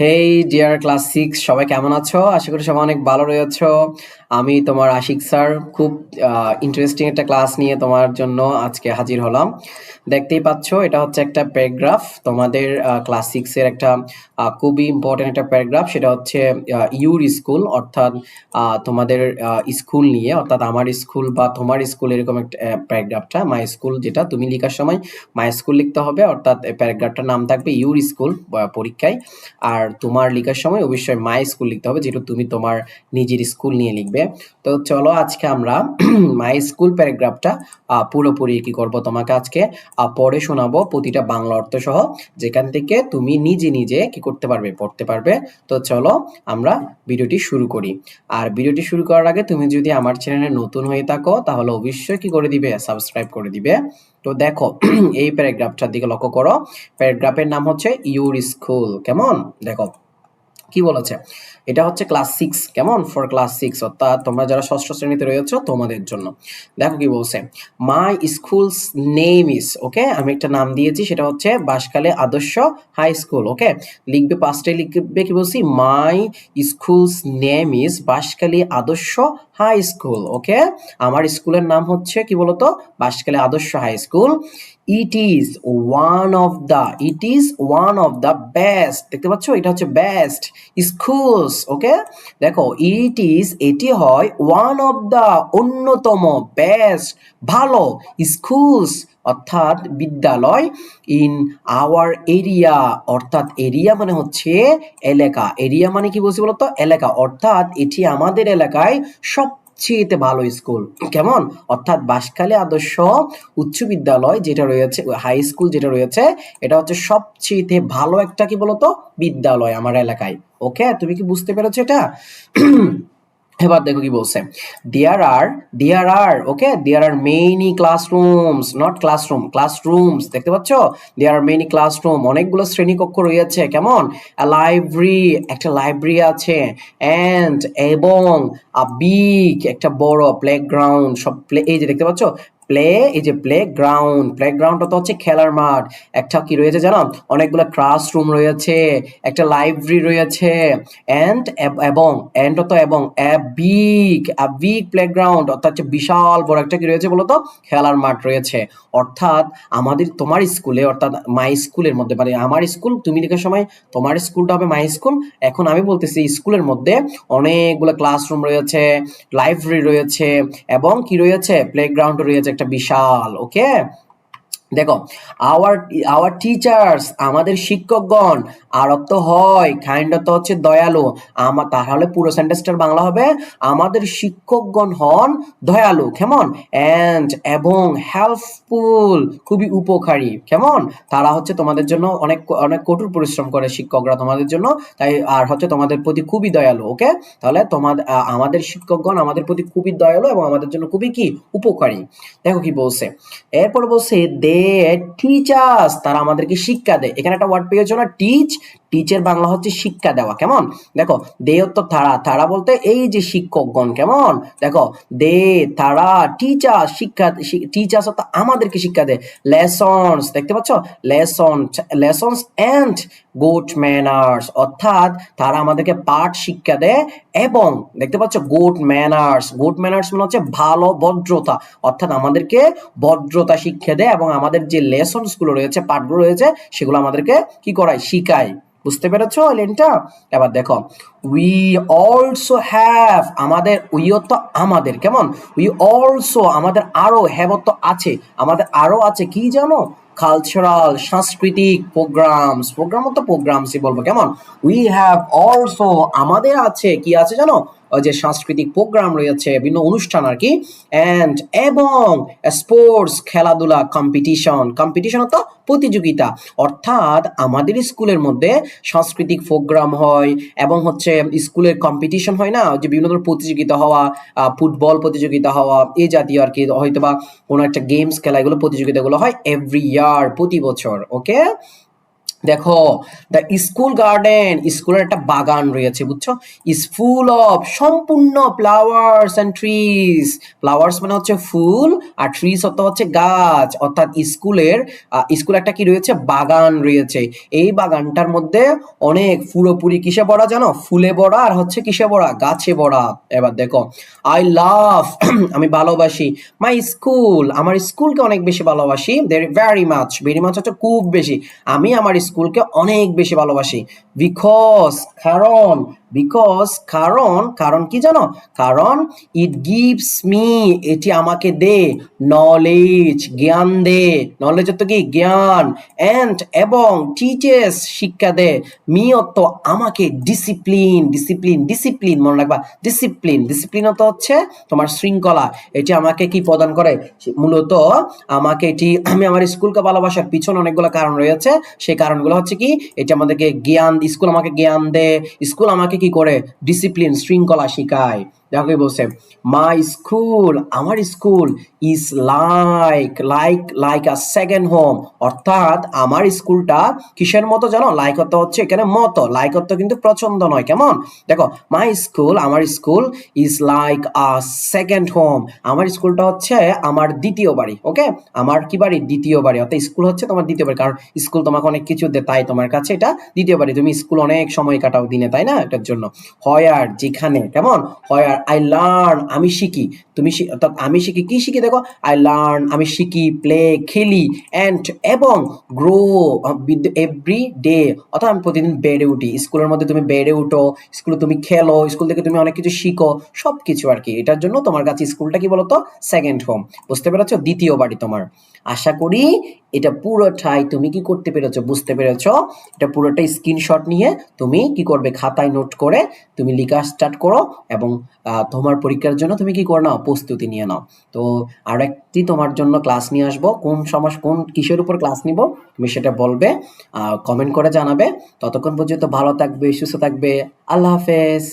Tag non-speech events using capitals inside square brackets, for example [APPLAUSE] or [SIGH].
হেই deer class six সবাই কেমন আছো? আশা করি সবাই অনেক ভালো রয়েছো। আমি তোমার আশিক স্যার খুব ইন্টারেস্টিং একটা ক্লাস নিয়ে তোমার জন্য আজকে হাজির হলাম। দেখতেই পাচ্ছ, এটা হচ্ছে একটা প্যারাগ্রাফ তোমাদের ক্লাস সিক্সের একটা খুবই ইম্পর্টেন্ট একটা প্যারাগ্রাফ সেটা হচ্ছে ইউর স্কুল অর্থাৎ তোমাদের স্কুল নিয়ে, অর্থাৎ আমার স্কুল বা তোমার স্কুল এরকম একটা প্যারাগ্রাফটা মাই স্কুল যেটা, তুমি লেখার সময় মাই স্কুল লিখতে হবে, অর্থাৎ প্যারাগ্রাফটার নাম থাকবে ইউর স্কুল পরীক্ষায়। আর তোমার লেখার সময় অবশ্যই মাই স্কুল লিখতে হবে যেটা তুমি তোমার নিজের স্কুল নিয়ে লিখবে। তো চলো আজকে আমরা মাই স্কুল প্যারাগ্রাফটা পুরোপুরি কি করব তোমাকে আজকে? পড়ে শোনাবো প্রতিটা বাংলা অর্থ সহ, যেখান থেকে তুমি নিজে নিজে কি করতে পারবে, পড়তে পারবে। তো চলো আমরা ভিডিওটি শুরু করি। আর ভিডিওটি শুরু করার আগে তুমি যদি আমার চ্যানেলে নতুন হয়ে থাকো, তাহলে অবশ্যই কি করে দিবে? সাবস্ক্রাইব করে দিবে। তো দেখো [CLEARS THROAT] এই প্যারাগ্রাফটার দিকে লক্ষ্য করো। প্যারাগ্রাফের নাম হচ্ছে ইউর স্কুল কেমন? দেখো। কি বলেছে? এটা হচ্ছে ক্লাস সিক্স কেমন? ফর ক্লাস সিক্স অর্থাৎ তোমরা যারা ষষ্ঠ শ্রেণীতে রয়েছে, তোমাদের জন্য। দেখো কি বলছে মাই স্কুলস নেম ইস ওকে আমি একটা নাম দিয়েছি, সেটা হচ্ছে বাসকালে আদর্শ হাই স্কুল ওকে লিখবে পাঁচটায় লিখবে কি বলছি? My school's name is Baskali Adarsha high school ওকে আমার স্কুলের নাম হচ্ছে কি বলতো? Baskali Adarsha high school it is one of the it is one of the best দেখতে পাচ্ছ? এটা হচ্ছে বেস্ট স্কুলস ওকে দেখো ইট ইজ এটি হয় ওয়ান অফ দ্য অন্যতম বেস্ট ভালো স্কুলস অর্থাৎ বিদ্যালয় ইন আওয়ার এরিয়া অর্থাৎ এরিয়া মানে হচ্ছে এলাকা। এরিয়া মানে কি বলছি বলতো? এলাকা। অর্থাৎ এটি আমাদের এলাকায় সবচেয়ে ভালো স্কুল। কেমন? অর্থাৎ বাঁশখালী আদর্শ উচ্চ বিদ্যালয় যেটা রয়েছে, হাই স্কুল যেটা রয়েছে, এটা হচ্ছে সবচেয়ে ভালো একটা কি বলতো? বিদ্যালয় আমার এলাকায়। ওকে তুমি কি বুঝতে পেরেছ এটা? এবার দেখো কি বলছে? There are there are okay there are many classrooms not classroom classrooms দেখতে পাচ্ছ? দেয়ার আর মেনি ক্লাসরুম অনেকগুলো শ্রেণীকক্ষ রয়েছে, কেমন? লাইব্রেরি একটা লাইব্রেরি আছে অ্যান্ড এবং আ বিগ একটা বড় প্লেগ্রাউন্ড সব প্লে এই যে দেখতে পাচ্ছ? প্লে এই যে প্লে গ্রাউন্ড প্লে গ্রাউন্ডটা তো হচ্ছে খেলার মাঠ। একটা কি রয়েছে জানো? অনেকগুলো ক্লাসরুম রয়েছে, একটা লাইব্রেরি রয়েছে অ্যান্ড এবং অ্যান্ড তো এবং বিগ বিগ প্লেগ্রাউন্ড অর্থাৎ হচ্ছে বিশাল বড় একটা কি রয়েছে বলতো? খেলার মাঠ রয়েছে। অর্থাৎ আমাদের তোমার স্কুলে, অর্থাৎ মাই স্কুলের মধ্যে মানে আমার স্কুল তুমি লেখার সময় তোমার স্কুলটা হবে মাই স্কুল এখন আমি বলতেছি স্কুলের মধ্যে অনেকগুলো ক্লাসরুম রয়েছে লাইব্রেরি রয়েছে, এবং কি রয়েছে? প্লেগ্রাউন্ড রয়েছে একটা বিশাল ওকে দেখো আওয়ার আওয়ার টিচার্স আমাদের শিক্ষকগণ আর অর্থ হয় কাইন্ড অর্থ হচ্ছে দয়ালু। আমার তাহলে পুরো সেন্টেন্সটার বাংলা হবে, আমাদের শিক্ষকগণ হন দয়ালু, কেমন? অ্যান্ড এবং হেল্পফুল খুবই উপকারী, কেমন? তারা হচ্ছে তোমাদের জন্য অনেক অনেক কঠোর পরিশ্রম করে শিক্ষকরা তোমাদের জন্য, তাই, আর হচ্ছে তোমাদের প্রতি খুবই দয়ালু ওকে তাহলে তোমাদের আমাদের শিক্ষকগণ আমাদের প্রতি খুবই দয়ালু এবং আমাদের জন্য খুবই কি? উপকারী। দেখো কি বলছে। এরপর বলছে দে টিচার্স তারা আমাদেরকে শিক্ষা দেয়। এখানে একটা ওয়ার্ড পেয়েছ না? টিচ টিচের বাংলা হচ্ছে শিক্ষা দেওয়া। কেমন? দেখো, দে তো তারা। তারা বলতে এই যে শিক্ষকগণ, কেমন? দেখো, দে, তারা টিচার শিক্ষা টিচার্স অর্থাৎ আমাদেরকে শিক্ষা দেয়। লেসনস দেখতে পাচ্ছ? Lesson lessons and good manners অর্থাৎ তারা আমাদেরকে পাঠ শিক্ষা দেয় এবং দেখতে পাচ্ছ গুড ম্যানার্স গুড ম্যানার্স মানে হচ্ছে ভালো ভদ্রতা। অর্থাৎ আমাদেরকে ভদ্রতা শিক্ষা দেয় এবং আমাদের যে লেসনসগুলো রয়েছে, পাঠগুলো রয়েছে, সেগুলো আমাদেরকে কি করায়? শিখায়। বুঝতে পেরেছ লেনটা এবার দেখো উই অলসো হ্যাভ আমাদের উইও তো আমাদের কেমন? উই অলসো আমাদের আরও হ্যাভ তো আছে। আমাদের আরও আছে কি জানো? কালচারাল সাংস্কৃতিক প্রোগ্রামস প্রোগ্রাম তো প্রোগ্রামসই বলব, কেমন? উই হ্যাভ অলসো আমাদের আছে, কি আছে জানো? যে সাংস্কৃতিক প্রোগ্রাম রয়েছে, বিভিন্ন অনুষ্ঠান আর কি। অ্যান্ড এবং স্পোর্টস খেলাধুলা কম্পিটিশন কম্পিটিশন তো প্রতিযোগিতা। অর্থাৎ আমাদের স্কুলের মধ্যে সাংস্কৃতিক প্রোগ্রাম হয় এবং হচ্ছে স্কুলের কম্পিটিশন হয় না, যে বিভিন্ন ধরনের প্রতিযোগিতা হওয়া ফুটবল প্রতিযোগিতা হওয়া, এ জাতীয় আর কি হয়তো বা কোনো একটা গেমস খেলা, এগুলো প্রতিযোগিতাগুলো হয় এভরি ইয়ার প্রতি বছর ওকে দেখো দ্য স্কুল গার্ডেন স্কুলের একটা বাগান রয়েছে, বুঝছ? ইজ ফুল অফ সম্পূর্ণ ফ্লাওয়ার্স অ্যান্ড ট্রিজ ফ্লাওয়ার্স মানে হচ্ছে ফুল, আর ট্রিজ অর্থ হচ্ছে গাছ। অর্থাৎ স্কুলের স্কুল একটা কি রয়েছে? বাগান রয়েছে। এই বাগানটার মধ্যে অনেক পুরোপুরি কিসে ভরা জানো? ফুলে ভরা, আর হচ্ছে কিসে ভরা? গাছে ভরা। এবার দেখো আই লাভ [CLEARS THROAT] আমি ভালোবাসি। মাই স্কুল আমার স্কুলকে অনেক বেশি ভালোবাসি। ভেরি মাচ ভেরি মাচ হচ্ছে খুব বেশি। আমি আমার স্কুলকে অনেক বেশি ভালোবাসি। বিকজ কারণ বিকজ কারণ কারণ কি জানো? কারণ ইট গিভস মি এটি আমাকে দে নলেজ জ্ঞান দে নলেজ অর্থ কি? জ্ঞান। অ্যান্ড এবং টিচেস শিক্ষা দে মি অর্থ আমাকে ডিসিপ্লিন ডিসিপ্লিন ডিসিপ্লিন মনে রাখবা ডিসিপ্লিন ডিসিপ্লিন অর্থ হচ্ছে তোমার শৃঙ্খলা। এটি আমাকে কি প্রদান করে? মূলত আমাকে এটি, আমি আমার স্কুলকে ভালোবাসার পিছনে অনেকগুলো কারণ রয়েছে। সেই কারণগুলো হচ্ছে কি? এটি আমাদেরকে জ্ঞান, স্কুল আমাকে জ্ঞান দে স্কুল আমাকে কি করে? ডিসিপ্লিন শৃঙ্খলা শেখায়। দেখো বলছে মাই স্কুল আমার school is like like like a second home অর্থাৎ আমার স্কুলটা কিসের মতো জানো? লাইক অর্থ হচ্ছে এখানে মতো। লাইক অর্থ কিন্তু প্রচণ্ড নয়, কেমন? দেখো মাই স্কুল আমার school is like a second home আমার স্কুলটা হচ্ছে আমার দ্বিতীয় বাড়ি ওকে আমার কি বাড়ি? দ্বিতীয় বাড়ি। অর্থাৎ স্কুল হচ্ছে তোমার দ্বিতীয় বাড়ি। কারণ স্কুল তোমাকে অনেক কিছু দেয়, তাই তোমার কাছে এটা দ্বিতীয় বাড়ি। তুমি স্কুল অনেক সময় কাটাও দিনে, তাই না? এটার জন্য। হয়ার যেখানে, কেমন? হয়ার আই লার্ন আমি শিখি। তুমি অর্থাৎ আমি শিখি, কি শিখি দেখো? আই লার্ন আমি শিখি প্লে খেলি অ্যান্ড এবং গ্রো এভরি ডে অর্থাৎ আমি প্রতিদিন বেড়ে উঠি। স্কুলের মধ্যে তুমি বেড়ে উঠো, স্কুলে তুমি খেলো, স্কুল থেকে তুমি অনেক কিছু শিখো সব কিছু আর কি। এটার জন্য তোমার কাছে স্কুলটা কি বলতো? সেকেন্ড হোম বুঝতে পেরেছ? দ্বিতীয় বাড়ি তোমার। আশা করি এটা পুরোটাই তুমি কি করতে পেরেছ, বুঝতে পেরেছ? এটা পুরোটাই স্ক্রিনশট নিয়ে তুমি কি করবে, খাতায় নোট করে তুমি লেখা স্টার্ট করো এবং তোমার পরীক্ষার জন্য তুমি কি করে নাও, প্রস্তুতি নিয়ে নাও। তো আর একটি তোমার জন্য ক্লাস নিয়ে আসব। কোন সমাজ কোন কিসের উপর ক্লাস নিব, তুমি সেটা বলবে কমেন্ট করে জানাবে। ততক্ষণ পর্যন্ত ভালো থাকবে, সুস্থ থাকবে। আল্লাহ হাফেজ।